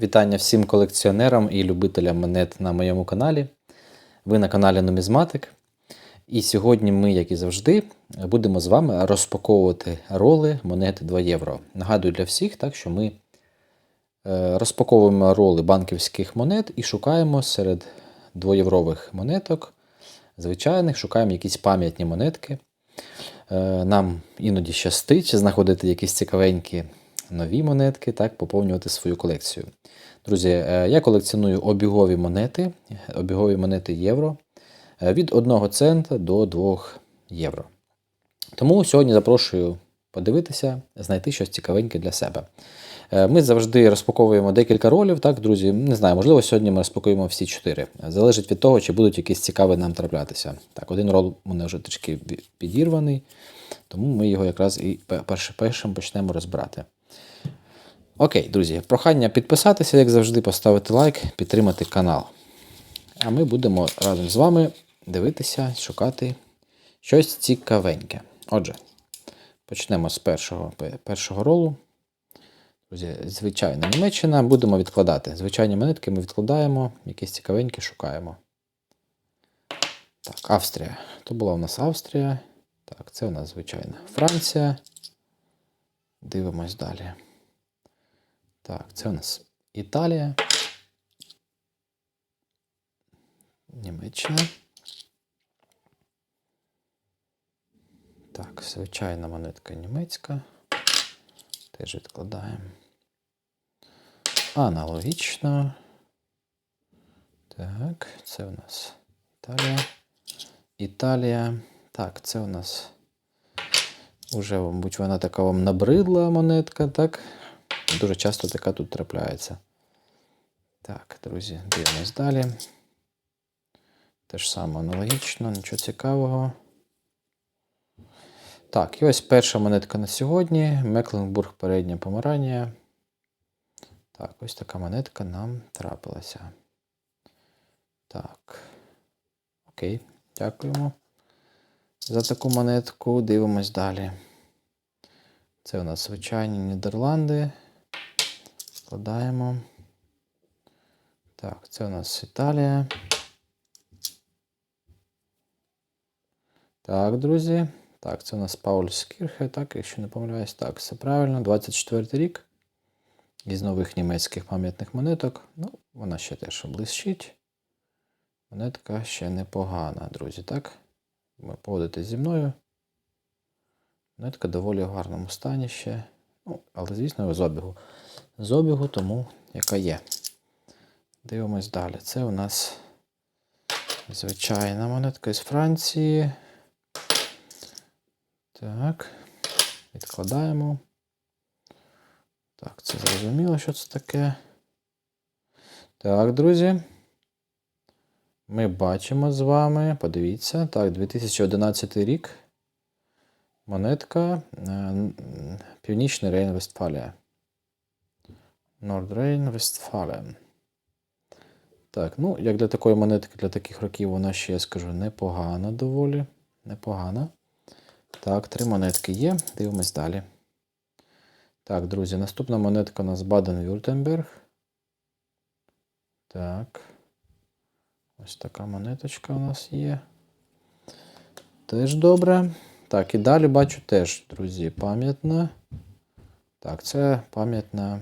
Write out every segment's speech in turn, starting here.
Вітання всім колекціонерам і любителям монет на моєму каналі. Ви на каналі Нумізматик. І сьогодні ми, як і завжди, будемо з вами розпаковувати роли монети 2 євро. Нагадую для всіх, так, що ми е, розпаковуємо роли банківських монет і шукаємо серед 2-єврових монеток, звичайних, шукаємо якісь пам'ятні монетки. Е, Нам іноді щастить знаходити якісь цікавенькі нові монетки, так, поповнювати свою колекцію. Друзі, е, я колекціоную обігові монети, обігові монети євро е, від 1 цента до 2 євро. Тому сьогодні запрошую подивитися, знайти щось цікавеньке для себе. Е, Ми завжди розпаковуємо декілька ролів, так, друзі. Не знаю, можливо, сьогодні ми розпакуємо всі чотири. Залежить від того, чи будуть якісь цікаві нам траплятися. Так, один рол у мене вже трішки підірваний, тому ми його якраз і першим почнемо розбирати. Окей, друзі, прохання підписатися, як завжди, поставити лайк, підтримати канал. А ми будемо разом з вами дивитися, шукати щось цікавеньке. Отже, почнемо з першого, першого ролу. Друзі, звичайна Німеччина. Будемо відкладати. Звичайні монетки ми відкладаємо, якісь цікавенькі шукаємо. Так, Австрія. То була у нас Австрія. Так, це у нас звичайна Франція. Дивимось далі. Так, це у нас Італія. Німеччина. Так, звичайна монетка німецька. Теж відкладаємо. Аналогічно. Так, це у нас Італія. Італія. Так, це у нас уже, мабуть, вона така вам набридла монетка, так? Дуже часто така тут трапляється. Так, друзі, дивимось далі. Те ж саме аналогічно, нічого цікавого. Так, і ось перша монетка на сьогодні. Мекленбург передня помарання. Так, ось така монетка нам трапилася. Так. Окей, дякуємо за таку монетку. Дивимось далі. Це у нас звичайні Нідерланди. Складаємо. Так, це у нас Італія. Так, друзі. Так, це у нас Паульскірхе, так, якщо не помиляюсь, так, все правильно. 24 рік. Із нових німецьких пам'ятних монеток. Ну, вона ще теж блищить. Монетка ще непогана, друзі, так? Ви погодитесь зі мною. Монетка доволі в гарному стані ще. Ну, але, звісно, з обігу. З обігу, тому яка є. Дивимось далі. Це у нас звичайна монетка із Франції. Так. Відкладаємо. Так, це зрозуміло, що це таке. Так, друзі. Ми бачимо з вами. Подивіться. Так, 2011 рік. Монетка Північний Рейн Вестфалія. Нордрейн Вестфалія. Так, ну, як для такої монетки, для таких років, вона ще, я скажу, непогана доволі. Непогана. Так, три монетки є. Дивимось далі. Так, друзі, наступна монетка у нас Баден-Вюртемберг. Так. Ось така монеточка у нас є. Теж добре. Так, і далі бачу теж, друзі, пам'ятна. Так, це пам'ятна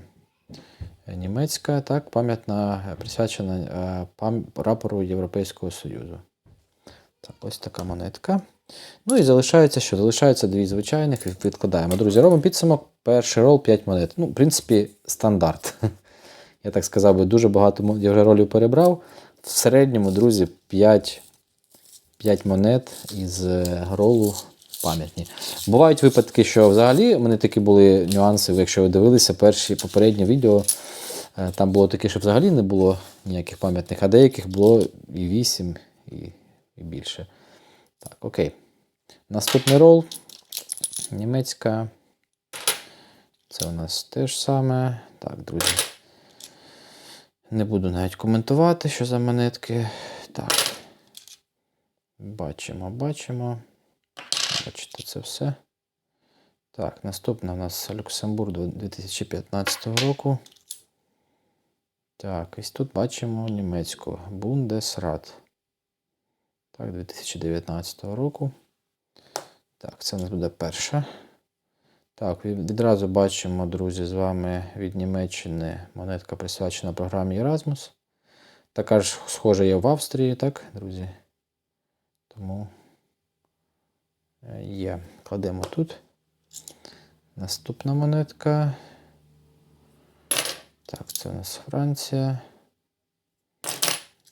німецька, так, пам'ятна присвячена пам... прапору Європейського Союзу. Так, ось така монетка. Ну і залишається що? Залишається дві звичайних, відкладаємо. Друзі, робимо підсумок. Перший рол 5 монет. Ну, в принципі, стандарт. Я так сказав би, дуже багато я вже ролів перебрав. В середньому, друзі, 5 5 монет із ролу пам'ятні. Бувають випадки, що взагалі у мене такі були нюанси, якщо ви дивилися перші попередні відео. Там було таке, що взагалі не було ніяких пам'ятних, а деяких було і 8, і, і більше. Так, окей. Наступний рол. Німецька. Це у нас теж саме. Так, друзі. Не буду навіть коментувати, що за монетки. Так. Бачимо, бачимо. Бачите, це все. Так, наступна у нас Люксембург 2015 року. Так, ось тут бачимо німецьку Bundesrat. Так, 2019 року. Так, це у нас буде перша. Так, відразу бачимо, друзі, з вами від Німеччини монетка присвячена програмі Erasmus. Така ж схожа є в Австрії, так, друзі? Тому е, є. Кладемо тут. Наступна монетка. Так, це у нас Франція.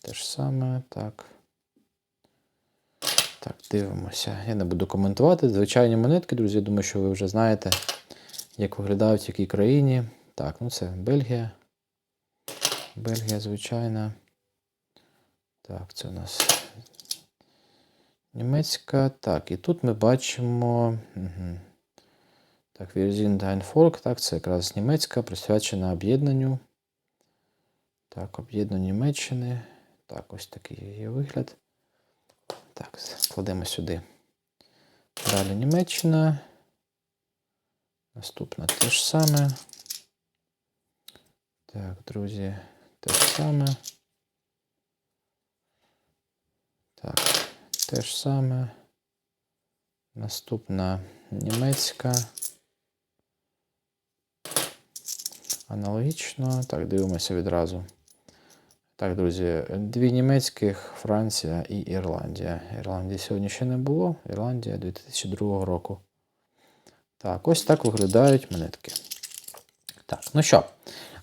Те ж саме, так. Так, дивимося. Я не буду коментувати. Звичайні монетки, друзі, я думаю, що ви вже знаєте, як виглядають в якій країні. Так, ну це Бельгія. Бельгія, звичайна. Так, це у нас німецька. Так, і тут ми бачимо. Угу. Так, Дайнфолк, так, це якраз німецька, присвячена об'єднанню. Так, об'єднанню Німеччини. Так, ось такий її вигляд. Так, кладемо сюди. Далі Німеччина. Наступна те ж саме. Так, друзі, те ж саме. Так, те ж саме. Наступна німецька. Аналогічно. Так, дивимося відразу. Так, друзі, дві німецьких, Франція і Ірландія. Ірландії сьогодні ще не було. Ірландія 2002 року. Так, ось так виглядають монетки. Так, ну що,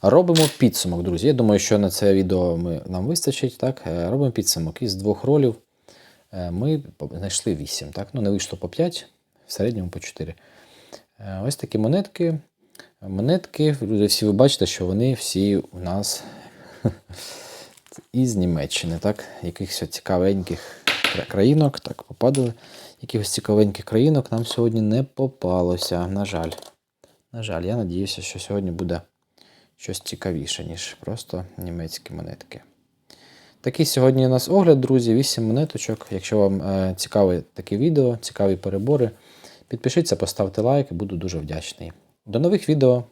робимо підсумок, друзі. Я думаю, що на це відео ми, нам вистачить. Так, Е, робимо підсумок. Із двох ролів е, ми знайшли 8. Так? Ну, не вийшло по 5, в середньому по 4. Е, Ось такі монетки. Монетки, всі ви бачите, що вони всі у нас із Німеччини, так? Якихось цікавеньких країнок, так, попадали. Якихось цікавеньких країнок нам сьогодні не попалося, на жаль. На жаль, я надіюся, що сьогодні буде щось цікавіше, ніж просто німецькі монетки. Такий сьогодні у нас огляд, друзі, 8 монеточок. Якщо вам е, цікаве таке відео, цікаві перебори, підпишіться, поставте лайк буду дуже вдячний. До нових відео!